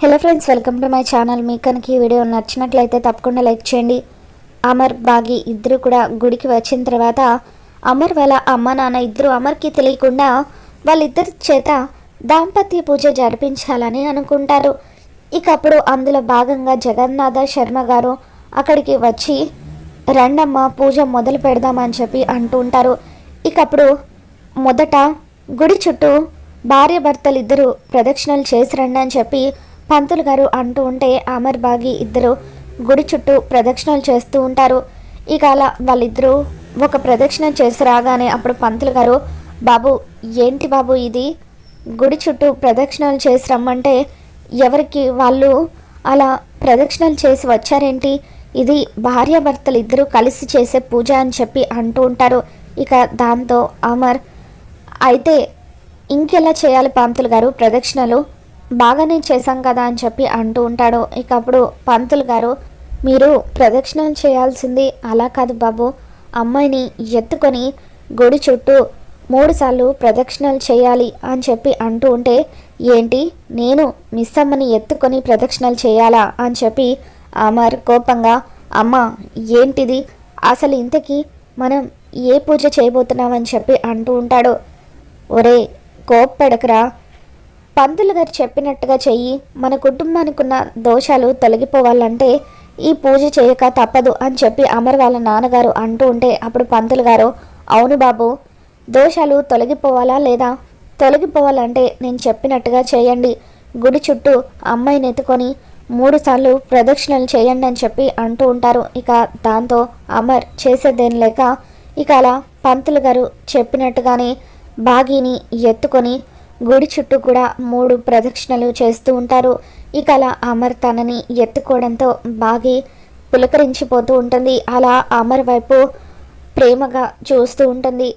Hello friends welcome to my channel మీకు కనుక ఈ వీడియో నచ్చినట్లయితే తప్పకుండా లైక్ చేయండి. అమర్ బాగి ఇద్దరు కూడా గుడికి వచ్చిన తర్వాత అమర్ వాళ్ళ అమ్మ నాన్న ఇద్దరు అమర్కి తెలియకుండా వాళ్ళిద్దరి చేత దాంపత్య పూజ జరిపించాలని అనుకుంటారు. ఇక అప్పుడు అందులో భాగంగా జగన్నాథ శర్మ గారు అక్కడికి వచ్చి రండమ్మ పూజ మొదలు పెడదామని చెప్పి అంటూ ఉంటారు. ఇక అప్పుడు మొదట గుడి చుట్టూ భార్య భర్తలు ఇద్దరు ప్రదక్షిణలు చేసి రండి అని చెప్పి పంతులు గారు అంటూ ఉంటే అమర్ బాగి ఇద్దరు గుడి చుట్టూ ప్రదక్షిణలు చేస్తూ ఉంటారు. ఇక అలా వాళ్ళిద్దరూ ఒక ప్రదక్షిణ చేసి రాగానే అప్పుడు పంతులు గారు బాబు ఏంటి బాబు ఇది? గుడి చుట్టూ ప్రదక్షిణలు చేసి రమ్మంటే ఎవరికి వాళ్ళు అలా ప్రదక్షిణలు చేసి వచ్చారేంటి? ఇది భార్యాభర్తలు ఇద్దరూ కలిసి చేసే పూజ అని చెప్పి అంటూ ఉంటారు. ఇక దాంతో అమర్ అయితే ఇంకెలా చేయాలి పంతులు గారు ప్రదక్షిణలు? బాగానే చేశాం కదా అని చెప్పి అంటూ ఉంటాడు. ఇక అప్పుడు పంతులు గారు మీరు ప్రదక్షిణలు చేయాల్సింది అలా కాదు బాబు. అమ్మాయిని ఎత్తుకొని గుడి చుట్టూ మూడుసార్లు ప్రదక్షిణలు చేయాలి అని చెప్పి అంటూ ఉంటే ఏంటి? నేను మిస్ అమ్మని ఎత్తుకొని ప్రదక్షిణలు చేయాలా? అని చెప్పి అమర్ కోపంగా అమ్మ ఏంటిది? అసలు ఇంతకీ మనం ఏ పూజ చేయబోతున్నామని చెప్పి అంటూ ఉంటాడు. ఒరే కోప్పడకరా. పంతులు గారు చెప్పినట్టుగా చెయ్యి. మన కుటుంబానికి ఉన్న దోషాలు తొలగిపోవాలంటే ఈ పూజ చేయక తప్పదు అని చెప్పి అమర్ వాళ్ళ నాన్నగారు అంటూ ఉంటే అప్పుడు పంతులు గారు అవును బాబు దోషాలు తొలగిపోవాలా లేదా? తొలగిపోవాలంటే నేను చెప్పినట్టుగా చేయండి. గుడి చుట్టూ అమ్మాయిని ఎత్తుకొని మూడు సార్లు ప్రదక్షిణలు చేయండి అని చెప్పి అంటూ ఉంటారు. ఇక దాంతో అమర్ చేసేదేం లేక ఇక అలా పంతులు గారు చెప్పినట్టుగానే బాగీని ఎత్తుకొని గుడి చుట్టూ కూడా మూడు ప్రదక్షిణలు చేస్తూ ఉంటారు. ఇక అలా అమర్ తనని ఎత్తుకోవడంతో బాగి పులకరించిపోతూ ఉంటుంది. అలా అమర్ వైపు ప్రేమగా చూస్తూ ఉంటుంది.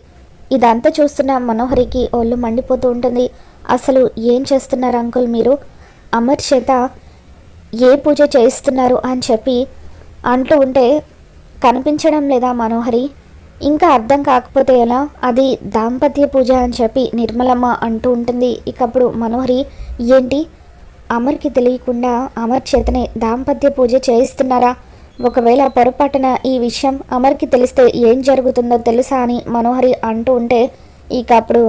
ఇదంతా చూస్తున్న మనోహరికి ఒళ్ళు మండిపోతూ ఉంటుంది. అసలు ఏం చేస్తున్నారు అంకుల్ మీరు? అమర్ చేత ఏ పూజ చేయిస్తున్నారు అని చెప్పి అంటూ ఉంటే కనిపించడం లేదా మనోహరి? ఇంకా అర్థం కాకపోతే ఎలా? అది దాంపత్య పూజ అని చెప్పి నిర్మలమ్మ అంటూ ఉంటుంది. ఇక అప్పుడు మనోహరి ఏంటి? అమర్కి తెలియకుండా అమర్ చేతనే దాంపత్య పూజ చేయిస్తున్నారా? ఒకవేళ పొరపాటున ఈ విషయం అమర్కి తెలిస్తే ఏం జరుగుతుందో తెలుసా? అని మనోహరి అంటూ ఉంటే ఇక అప్పుడు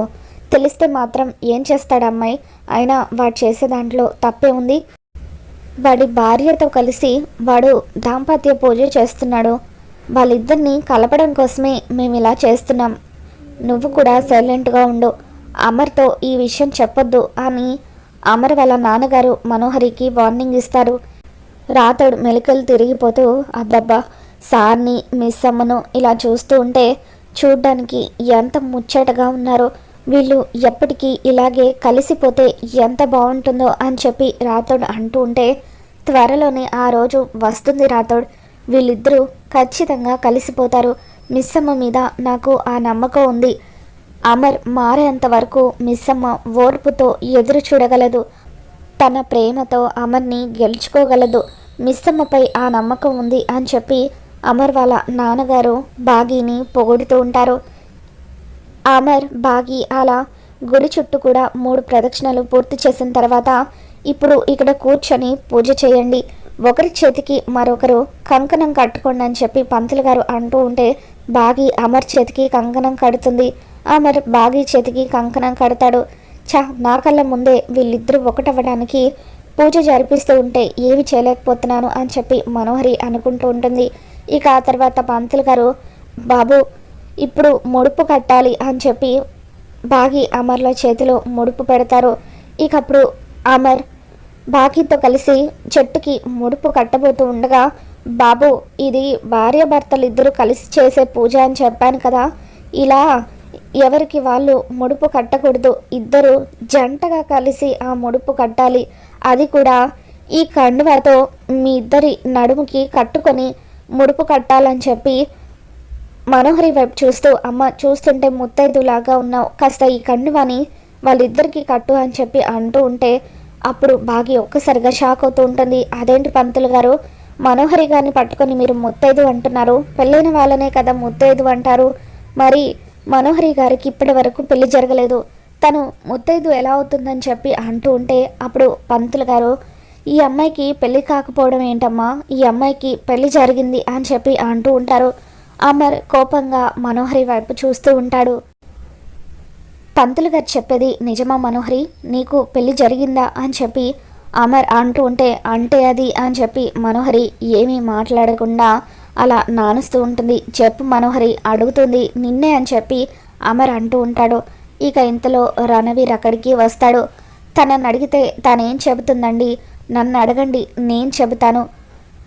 తెలిస్తే మాత్రం ఏం చేస్తాడు అమ్మాయి? అయినా వాడు చేసే దాంట్లో తప్పే ఉంది. వాడి భార్యతో కలిసి వాడు దాంపత్య పూజ చేస్తున్నాడు. వాళ్ళిద్దరిని కలపడం కోసమే మేము ఇలా చేస్తున్నాం. నువ్వు కూడా సైలెంట్గా ఉండు. అమర్తో ఈ విషయం చెప్పొద్దు అని అమర్ వాళ్ళ నాన్నగారు మనోహరికి వార్నింగ్ ఇస్తారు. రాతోడు మెలికలు తిరిగిపోతూ అబ్బబ్బా సార్ని మిస్ అమ్మను ఇలా చూస్తూ ఉంటే చూడ్డానికి ఎంత ముచ్చటగా ఉన్నారో. వీళ్ళు ఎప్పటికీ ఇలాగే కలిసిపోతే ఎంత బాగుంటుందో అని చెప్పి రాతోడు అంటూ ఉంటే త్వరలోనే ఆ రోజు వస్తుంది రాతోడు వీళ్ళిద్దరూ ఖచ్చితంగా కలిసిపోతారు. మిస్సమ్మ మీద నాకు ఆ నమ్మకం ఉంది. అమర్ మారేంత వరకు మిస్సమ్మ ఓర్పుతో ఎదురు చూడగలదు. తన ప్రేమతో అమర్ని గెలుచుకోగలదు. మిస్సమ్మపై ఆ నమ్మకం ఉంది అని చెప్పి అమర్ వాళ్ళ నాన్నగారు బాగీని పొగుడుతూ ఉంటారు. అమర్ బాగి అలా గుడి చుట్టూ కూడా మూడు ప్రదక్షిణలు పూర్తి చేసిన తర్వాత ఇప్పుడు ఇక్కడ కూర్చొని పూజ చేయండి. ఒకరి చేతికి మరొకరు కంకణం కట్టుకోండి అని చెప్పి పంతులు గారు అంటూ ఉంటే బాగి అమర్ చేతికి కంకణం కడుతుంది. అమర్ బాగి చేతికి కంకణం కడతాడు. చ నా కళ్ళ ముందే వీళ్ళిద్దరూ ఒకటవ్వడానికి పూజ జరిపిస్తూ ఉంటే ఏమి చేయలేకపోతున్నాను అని చెప్పి మనోహరి అనుకుంటూ ఉంటుంది. ఇక ఆ తర్వాత పంతులు గారు బాబు ఇప్పుడు ముడుపు కట్టాలి అని చెప్పి బాగి అమర్ల చేతిలో ముడుపు పెడతారు. ఇక అప్పుడు అమర్ బాకీతో కలిసి చెట్టుకి ముడుపు కట్టబోతూ ఉండగా బాబు ఇది భార్యాభర్తలు ఇద్దరు కలిసి చేసే పూజ అని చెప్పాను కదా. ఇలా ఎవరికి వాళ్ళు ముడుపు కట్టకూడదు. ఇద్దరు జంటగా కలిసి ఆ ముడుపు కట్టాలి. అది కూడా ఈ కండువతో మీ ఇద్దరి నడుముకి కట్టుకొని ముడుపు కట్టాలని చెప్పి మనోహరి వైపు చూస్తూ అమ్మ చూస్తుంటే ముత్తైదులాగా ఉన్నావు. కాస్త ఈ కండువాని వాళ్ళిద్దరికీ కట్టు అని చెప్పి అంటూ ఉంటే అప్పుడు బాగి ఒక్కసారిగా షాక్ అవుతూ ఉంటుంది. అదేంటి పంతులు గారు? మనోహరి గారిని పట్టుకొని మీరు ముత్తైదు అంటున్నారు. పెళ్ళైన వాళ్ళనే కదా ముత్తైదు అంటారు. మరి మనోహరి గారికి ఇప్పటి వరకు పెళ్ళి జరగలేదు. తను ముత్తైదు ఎలా అవుతుందని చెప్పి అంటూ ఉంటే అప్పుడు పంతులు గారు ఈ అమ్మాయికి పెళ్ళి కాకపోవడం ఏంటమ్మా? ఈ అమ్మాయికి పెళ్ళి జరిగింది అని చెప్పి అంటూ ఉంటారు. అమర్ కోపంగా మనోహరి వైపు చూస్తూ ఉంటాడు. పంతులు గారు చెప్పేది నిజమా మనోహరి? నీకు పెళ్ళి జరిగిందా? అని చెప్పి అమర్ అంటూ ఉంటే అంటే అది అని చెప్పి మనోహరి ఏమీ మాట్లాడకుండా అలా నానుస్తూ ఉంటుంది. చెప్పు మనోహరి అడుగుతుంది నిన్నే అని చెప్పి అమర్ అంటూ ఉంటాడు. ఇక ఇంతలో రణవీర్ అక్కడికి వస్తాడు. తనని అడిగితే తనేం చెబుతుందండి? నన్ను అడగండి నేను చెబుతాను.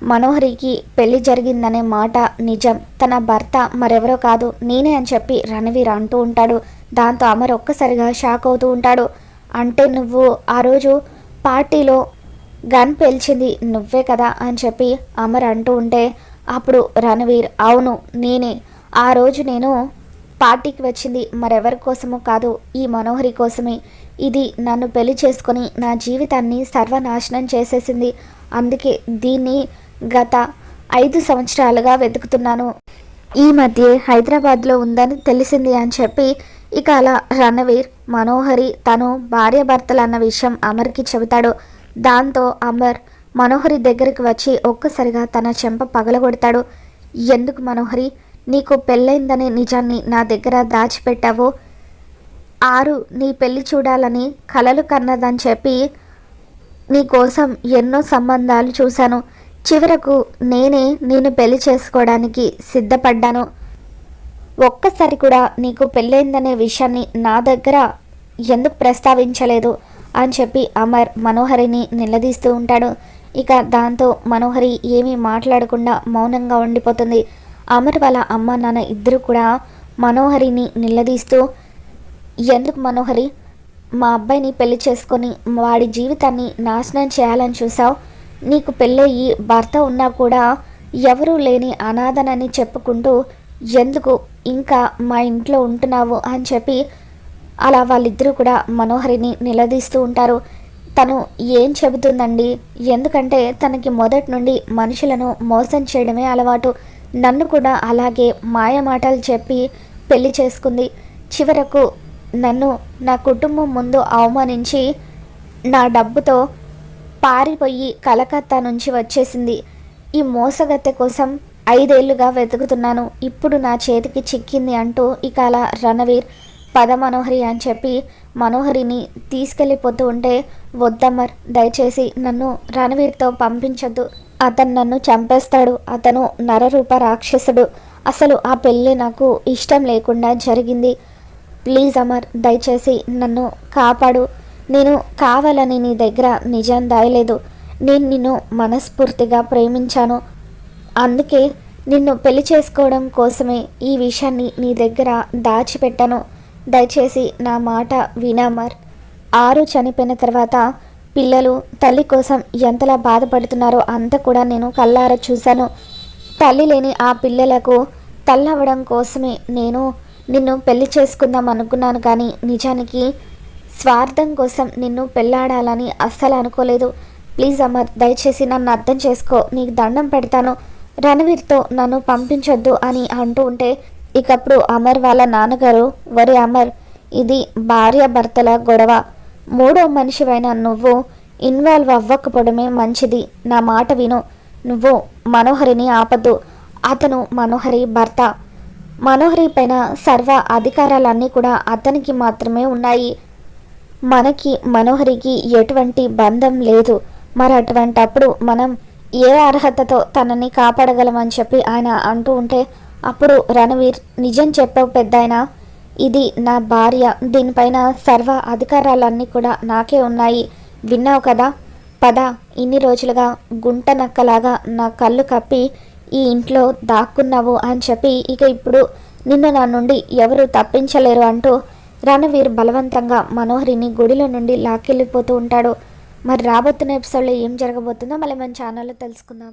మనోహరికి పెళ్ళి జరిగిందనే మాట నిజం. తన భర్త మరెవరో కాదు నేనే అని చెప్పి రణవీర్ అంటూ ఉంటాడు. దాంతో అమర్ ఒక్కసారిగా షాక్ అవుతూ ఉంటాడు. అంటే నువ్వు ఆ రోజు పార్టీలో గన్ పేల్చింది నువ్వే కదా అని చెప్పి అమర్ అంటూ ఉంటే అప్పుడు రణవీర్ అవును నేనే. ఆ రోజు నేను పార్టీకి వచ్చింది మరెవరి కోసమో కాదు ఈ మనోహరి కోసమే. ఇది నన్ను పెళ్ళి చేసుకొని నా జీవితాన్ని సర్వనాశనం చేసేసింది. అందుకే దీన్ని గత ఐదు సంవత్సరాలుగా వెతుకుతున్నాను. ఈ మధ్య హైదరాబాద్లో ఉందని తెలిసింది అని చెప్పి ఇక అలా రణవీర్ మనోహరి తను భార్యాభర్తలు అన్న విషయం అమర్కి చెబుతాడు. దాంతో అమర్ మనోహరి దగ్గరికి వచ్చి ఒక్కసారిగా తన చెంప పగలగొడతాడు. ఎందుకు మనోహరి? నీకు పెళ్ళైందనే నిజాన్ని నా దగ్గర దాచిపెట్టావు. ఆరు నీ పెళ్ళి చూడాలని కలలు కన్నదని చెప్పి నీ కోసం ఎన్నో సంబంధాలు చూశాను. చివరకు నేనే నేను పెళ్ళి చేసుకోవడానికి సిద్ధపడ్డాను. ఒక్కసారి కూడా నీకు పెళ్ళైందనే విషయాన్ని నా దగ్గర ఎందుకు ప్రస్తావించలేదు అని చెప్పి అమర్ మనోహరిని నిలదీస్తూ ఉంటాడు. ఇక దాంతో మనోహరి ఏమీ మాట్లాడకుండా మౌనంగా ఉండిపోతుంది. అమర్ వాళ్ళ అమ్మ నాన్న ఇద్దరు కూడా మనోహరిని నిలదీస్తూ ఎందుకు మనోహరి? మా అబ్బాయిని పెళ్ళి చేసుకొని వాడి జీవితాన్ని నాశనం చేయాలని చూసావు నీకు పెళ్ళయ్యి భర్త ఉన్నా కూడా ఎవరూ లేని అనాథనని చెప్పుకుంటూ ఎందుకు ఇంకా మా ఇంట్లో ఉంటున్నావు అని చెప్పి అలా వాళ్ళిద్దరూ కూడా మనోహరిని నిలదీస్తూ ఉంటారు. తను ఏం చెబుతుందండి? ఎందుకంటే తనకి మొదటి నుండి మనుషులను మోసం చేయడమే అలవాటు. నన్ను కూడా అలాగే మాయ మాటలు చెప్పి పెళ్ళి చేసుకుంది. చివరకు నన్ను నా కుటుంబం ముందు అవమానించి నా డబ్బుతో పారిపోయి కలకత్తా నుంచి వచ్చేసింది. ఈ మోసగత్తె కోసం ఐదేళ్ళుగా వెతుకుతున్నాను. ఇప్పుడు నా చేతికి చిక్కింది అంటూ ఇక అలా రణవీర్ పద మనోహరి అని చెప్పి మనోహరిని తీసుకెళ్ళిపోతూ ఉంటే వద్దమ్మర్ దయచేసి నన్ను రణవీర్తో పంపించొద్దు. అతను నన్ను చంపేస్తాడు. అతను నరరూప రాక్షసుడు. అసలు ఆ పెళ్ళి నాకు ఇష్టం లేకుండా జరిగింది. ప్లీజ్ అమర్ దయచేసి నన్ను కాపాడు. నేను కావాలని నీ దగ్గర నిజం దాయలేదు. నేను నిన్ను మనస్ఫూర్తిగా ప్రేమించాను. అందుకే నిన్ను పెళ్ళి చేసుకోవడం కోసమే ఈ విషయాన్ని నీ దగ్గర దాచిపెట్టాను. దయచేసి నా మాట వినామర్ ఆరు చనిపోయిన తర్వాత పిల్లలు తల్లి కోసం ఎంతలా బాధపడుతున్నారో అంత కూడా నేను కల్లార చూశాను. తల్లి లేని ఆ పిల్లలకు తల్లవడం కోసమే నేను నిన్ను పెళ్ళి చేసుకుందాం అనుకున్నాను కానీ నిజానికి స్వార్థం కోసం నిన్ను పెళ్ళాడాలని అస్సలు అనుకోలేదు. ప్లీజ్ అమర్ దయచేసి నన్ను అర్థం చేసుకో. నీకు దండం పెడతాను. రణవీర్తో నన్ను పంపించొద్దు అని అంటూ ఉంటే ఇకప్పుడు అమర్ వాళ్ళ నాన్నగారు వరి అమర్ ఇది భార్య భర్తల గొడవ. మూడో మనిషివైన నువ్వు ఇన్వాల్వ్ అవ్వకపోవడమే మంచిది. నా మాట విను. నువ్వు మనోహరిని ఆపద్దు. అతను మనోహరి భర్త. మనోహరి పైన సర్వ అధికారాలన్నీ కూడా అతనికి మాత్రమే ఉన్నాయి. మనకి మనోహరికి ఎటువంటి బంధం లేదు. మరి అటువంటప్పుడు మనం ఏ అర్హతతో తనని కాపాడగలమని చెప్పి ఆయన అంటూ ఉంటే అప్పుడు రణవీర్ నిజం చెప్పవు పెద్ద ఇది నా భార్య. దీనిపైన సర్వ అధికారాలన్నీ కూడా నాకే ఉన్నాయి. విన్నావు కదా? పద ఇన్ని రోజులుగా గుంట నక్కలాగా నా కళ్ళు కప్పి ఈ ఇంట్లో దాక్కున్నావు అని చెప్పి ఇక ఇప్పుడు నిన్ను నా నుండి ఎవరు తప్పించలేరు అంటూ రణవీర్ బలవంతంగా మనోహరిని గుడిలో నుండి లాక్కెళ్ళిపోతూ ఉంటాడు. మరి రాబోతున్న ఎపిసోడ్లో ఏం జరగబోతుందో మళ్ళీ మన ఛానల్లో తెలుసుకుందాం.